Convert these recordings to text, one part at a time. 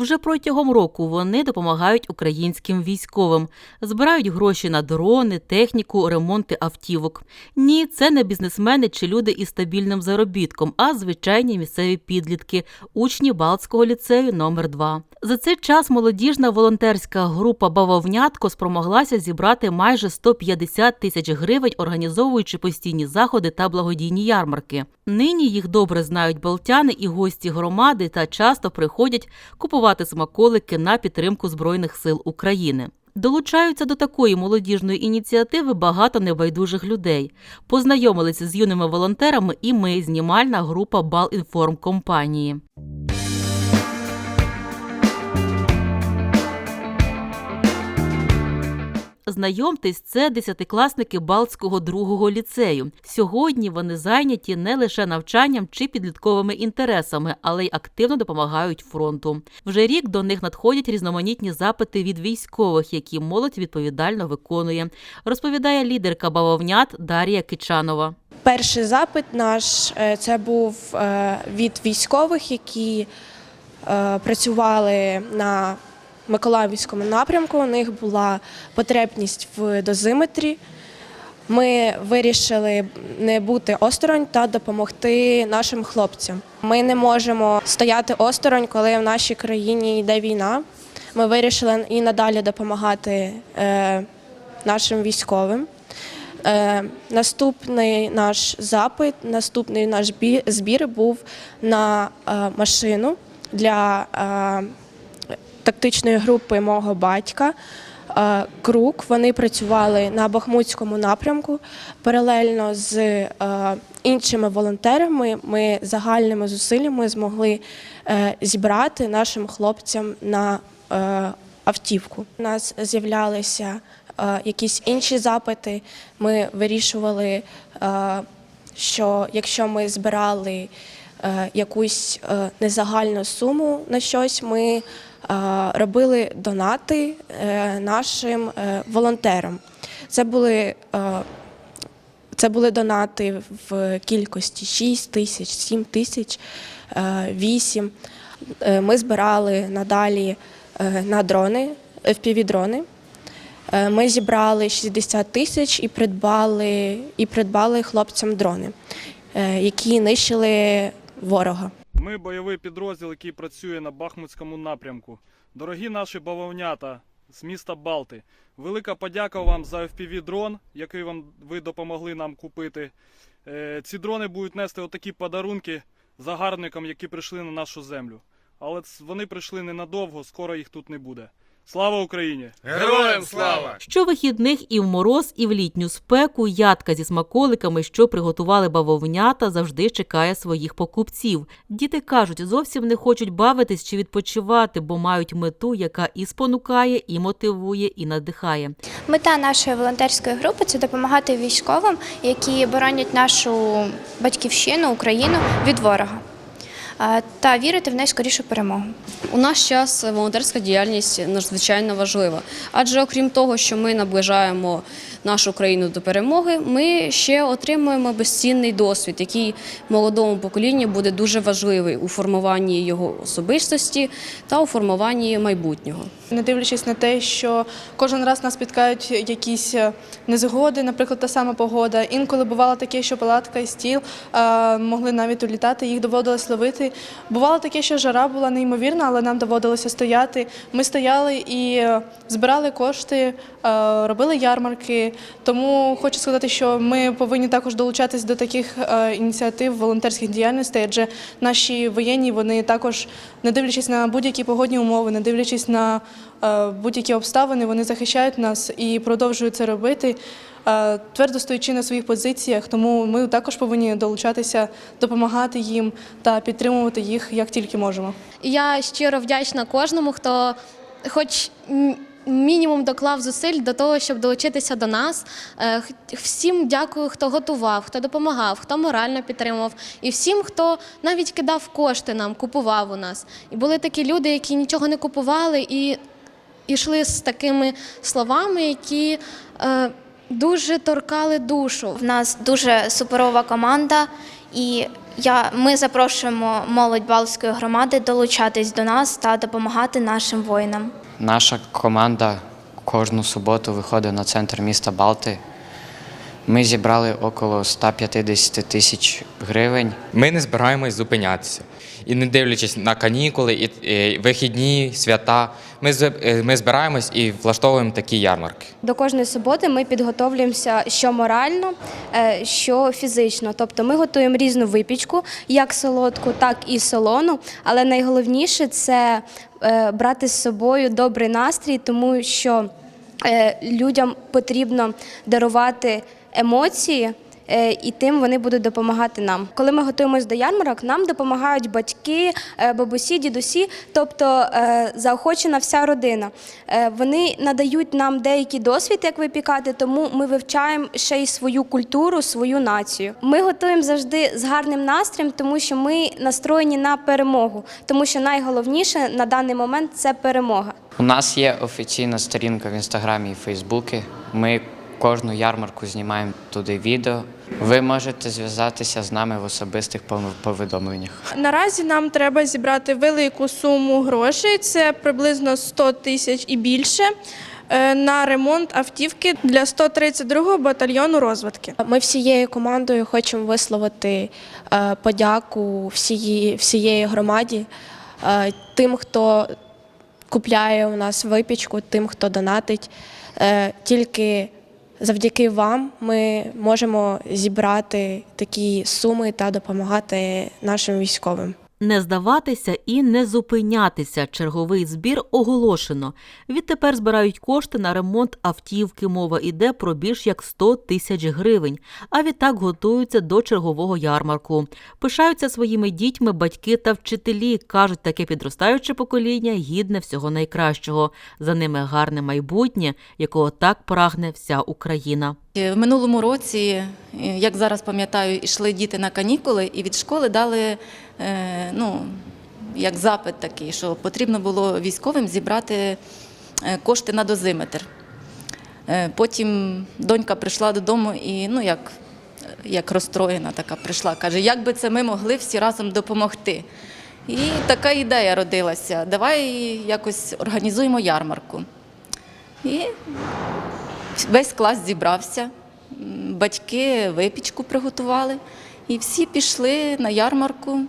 Вже протягом року вони допомагають українським військовим, збирають гроші на дрони, техніку, ремонти автівок. Ні, це не бізнесмени чи люди із стабільним заробітком, а звичайні місцеві підлітки, учні Балтського ліцею номер 2 За цей час молодіжна волонтерська група Бавовнятко спромоглася зібрати майже 150 тисяч гривень, організовуючи постійні заходи та благодійні ярмарки. Нині їх добре знають балтяни і гості громади та часто приходять купувати смаколики на підтримку Збройних сил України. Долучаються до такої молодіжної ініціативи багато небайдужих людей. Познайомилися з юними волонтерами і ми, знімальна група Балінформ компанії. Знайомтесь, це десятикласники Балтського другого ліцею. Сьогодні вони зайняті не лише навчанням чи підлітковими інтересами, але й активно допомагають фронту. Вже рік до них надходять різноманітні запити від військових, які молодь відповідально виконує. Розповідає лідерка бавовнят Дар'я Кичанова. Перший запит наш е, це був е, від військових, які е, працювали на Миколаївському напрямку. У них була потребність в дозиметрі. Ми вирішили не бути осторонь та допомогти нашим хлопцям. Ми не можемо стояти осторонь, коли в нашій країні йде війна. Ми вирішили і надалі допомагати е, нашим військовим. Е, наступний наш запит, наступний наш збір був на е, машину для е, тактичної групи мого батька. Е, Крук. Вони працювали на Бахмутському напрямку паралельно з е, іншими волонтерами. Ми загальними зусиллями змогли е, зібрати нашим хлопцям на автівку. У нас з'являлися якісь інші запити. Ми вирішували, що якщо ми збирали якусь е, незагальну суму на щось, ми е, робили донати е, нашим е, волонтерам. Це були е, це були донати в кількості 6 тисяч, 7 тисяч, 8. Ми збирали надалі е, на дрони, FPV-дрони. Е, Ми зібрали 60 тисяч і придбали, і придбали хлопцям дрони, е, які нищили ворога. Ми бойовий підрозділ, який працює на Бахмутському напрямку. Дорогі наші бавовнята з міста Балти, велика подяка вам за FPV-дрон, який вам ви допомогли нам купити. Е, Ці дрони будуть нести отакі подарунки загарбникам, які прийшли на нашу землю. Але вони прийшли ненадовго, скоро їх тут не буде. Слава Україні! Героям слава! Щовихідних і в мороз, і в літню спеку ядка зі смаколиками, що приготували бавовнята, завжди чекає своїх покупців. Діти кажуть, зовсім не хочуть бавитись чи відпочивати, бо мають мету, яка і спонукає, і мотивує, і надихає. Мета нашої волонтерської групи це допомагати військовим, які боронять нашу батьківщину, Україну від ворога та вірити в найскорішу перемогу. У наш час волонтерська діяльність надзвичайно важлива, адже окрім того, що ми наближаємо нашу країну до перемоги, ми ще отримуємо безцінний досвід, який молодому поколінню буде дуже важливий у формуванні його особистості та у формуванні майбутнього. Не дивлячись на те, що кожен раз нас спіткають якісь е, незгоди, наприклад, та сама погода. Інколи бувало таке, що палатка і стіл е, могли навіть улітати, їх доводилось ловити. Бувало таке, що жара була неймовірна, але нам доводилося стояти. Ми стояли і е, збирали кошти, е, робили ярмарки. Тому хочу сказати, що ми повинні також долучатись до таких е, ініціатив волонтерських діяльностей, адже наші воєнні вони також, не дивлячись на будь-які погодні умови, не дивлячись на будь-які обставини, вони захищають нас і продовжують це робити. Е, Твердо стоячи на своїх позиціях, тому ми також повинні долучатися, допомагати їм та підтримувати їх як тільки можемо. Я щиро вдячна кожному, хто хоч мінімум доклав зусиль до того, щоб долучитися до нас. Е, Всім дякую, хто готував, хто допомагав, хто морально підтримував, і всім, хто навіть кидав кошти нам, купував у нас. І були такі люди, які нічого не купували і йшли з такими словами, які е, дуже торкали душу. В нас дуже суперова команда, І я, ми запрошуємо молодь Балтської громади долучатись до нас та допомагати нашим воїнам. Наша команда кожну суботу виходить на центр міста Балти. Ми зібрали около 150 тисяч гривень. Ми не збираємось зупинятися. І не дивлячись на канікули, і, і вихідні, свята, ми, з- е, ми збираємось і влаштовуємо такі ярмарки. До кожної суботи ми підготовлюємося що морально, е, що фізично. Тобто ми готуємо різну випічку, як солодку, так і солону. Але найголовніше це е, брати з собою добрий настрій, тому що е, людям потрібно дарувати емоції. е, І тим вони будуть допомагати нам. Коли ми готуємось до ярмарок, нам допомагають батьки, е, бабусі, дідусі, тобто е, заохочена вся родина. Вони надають нам деякий досвід, як випікати, тому ми вивчаємо ще й свою культуру, свою націю. Ми готуємо завжди з гарним настроєм, тому що ми настроєні на перемогу, тому що найголовніше на даний момент це перемога. У нас є офіційна сторінка в інстаграмі і Фейсбуці. Ми кожну ярмарку знімаємо туди відео. Ви можете зв'язатися з нами в особистих повідомленнях. Наразі нам треба зібрати велику суму грошей, це приблизно 100 тисяч і більше. е, На ремонт автівки для 132-го батальйону розвитки. Ми всією командою хочемо висловити е, подяку всієї, всієї громаді, е, тим, хто купляє у нас випічку, тим, хто донатить. Тільки завдяки вам ми можемо зібрати такі суми та допомагати нашим військовим. Не здаватися і не зупинятися. Черговий збір оголошено. Відтепер збирають кошти на ремонт автівки. Мова іде про більш як 100 тисяч гривень. А відтак готуються до чергового ярмарку. Пишаються своїми дітьми батьки та вчителі. кажуть, таке підростаюче покоління гідне всього найкращого. За ними гарне майбутнє, якого так прагне вся Україна. В минулому році, е, як зараз пам'ятаю, йшли діти на канікули, і від школи дали е, ну, як запит такий, що потрібно було військовим зібрати е, кошти на дозиметр. Е, Потім донька прийшла додому і ну, як, як розстроєна така прийшла, каже, як би це ми могли всі разом допомогти. І така ідея родилася. Давай якось організуємо ярмарку. І Весь клас зібрався, батьки випічку приготували, і всі пішли на ярмарку.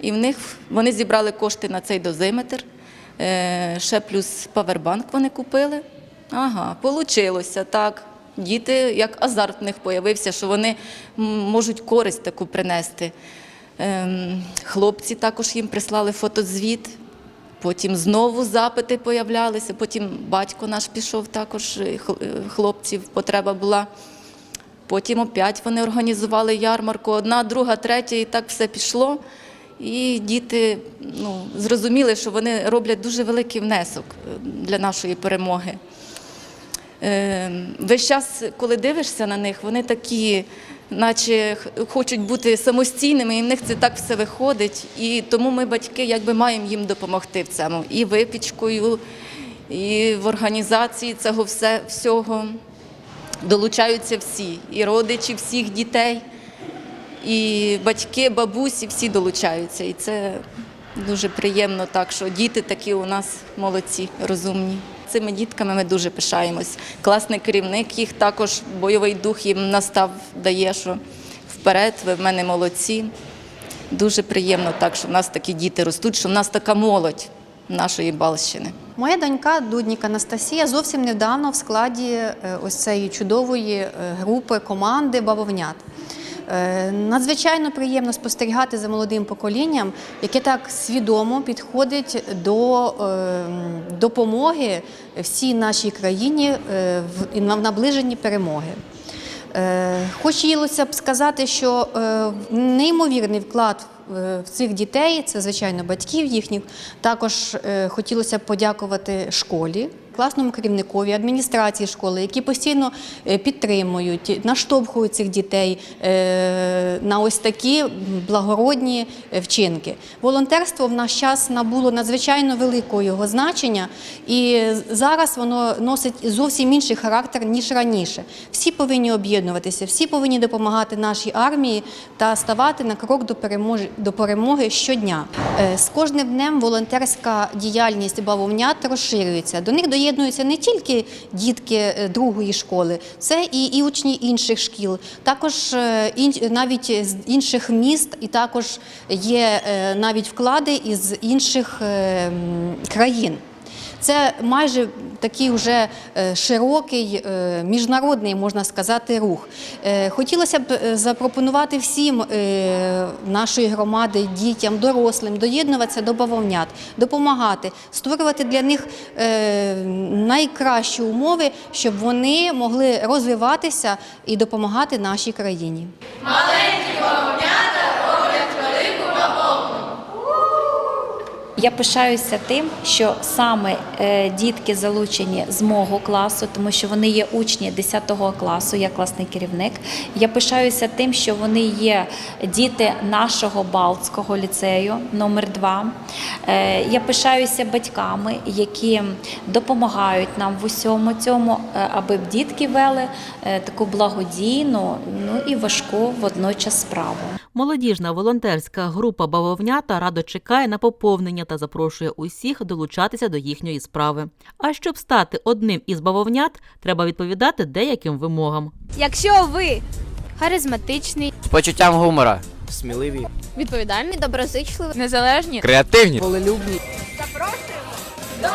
І в них вони зібрали кошти на цей дозиметр. Е, Ще плюс павербанк вони купили. Ага, получилося так. Діти, як азарт в них появився, що вони можуть користь таку принести. Ем, Хлопці також їм прислали фотозвіт. Потім знову запити появлялися, потім батько наш пішов також, е, хл- хлопців потреба була. Потім опять вони організували ярмарку, одна, друга, третя, і так все пішло. І діти ну, зрозуміли, що вони роблять дуже великий внесок е, для нашої перемоги. Е, Весь час, коли дивишся на них, вони такі, наче хочуть бути самостійними, і в них це так все виходить. І тому ми, батьки, якби маємо їм допомогти в цьому. І випічкою, і в організації цього все, всього. Долучаються всі, і родичі всіх дітей, і батьки, бабусі, всі долучаються. І це дуже приємно, так що діти такі у нас молодці, розумні. Цими дітками ми дуже пишаємось. Класний керівник їх також бойовий дух їм настав, дає, що вперед, ви в мене молодці. Дуже приємно так, що в нас такі діти ростуть, що в нас така молодь нашої Балщини. Моя донька Дуднік Анастасія зовсім недавно в складі е, ось цієї чудової е, групи команди бавовнят. Е, Надзвичайно приємно спостерігати за молодим поколінням, яке так свідомо підходить до е, допомоги всій нашій країні е, в наближенні перемоги. Е, Хотілося б сказати, що неймовірний вклад в цих дітей, це звичайно батьків їхніх. Також хотілося б подякувати школі класному керівникові, адміністрації школи, які постійно е, підтримують, наштовхують цих дітей е, на ось такі благородні е, вчинки. Волонтерство в наш час набуло надзвичайно великого його значення, і зараз воно носить зовсім інший характер ніж раніше. Всі повинні об'єднуватися, всі повинні допомагати нашій армії та ставати на крок до перемоги, до перемоги щодня. З кожним днем волонтерська діяльність бавовнят розширюється. До них доєднуються не тільки дітки е, другої школи, це і, і учні інших шкіл, також е, ін- навіть з інших міст, і також є е, навіть вклади із інших країн. Це майже такий вже е, широкий е, міжнародний, можна сказати, рух. Е, Хотілося б запропонувати всім нашої громади, дітям, дорослим доєднуватися до бавовнят, допомагати, створювати для них найкращі умови, щоб вони могли розвиватися і допомагати нашій країні. Я пишаюся тим, що саме е, дітки залучені з мого класу, тому що вони є учні 10 класу, я класний керівник. Я пишаюся тим, що вони є діти нашого Балтського ліцею номер 2 Е, Я пишаюся батьками, які допомагають нам в усьому цьому, е, аби дітки вели таку благодійну, ну і важку водночас справу. Молодіжна волонтерська група Бавовнята радо чекає на поповнення та запрошує усіх долучатися до їхньої справи. А щоб стати одним із бавовнят, треба відповідати деяким вимогам. Якщо ви харизматичний, З почуттям гумора. Сміливі, Відповідальний, доброзичливий, незалежні. Креативні. волелюбні. запрошуємо до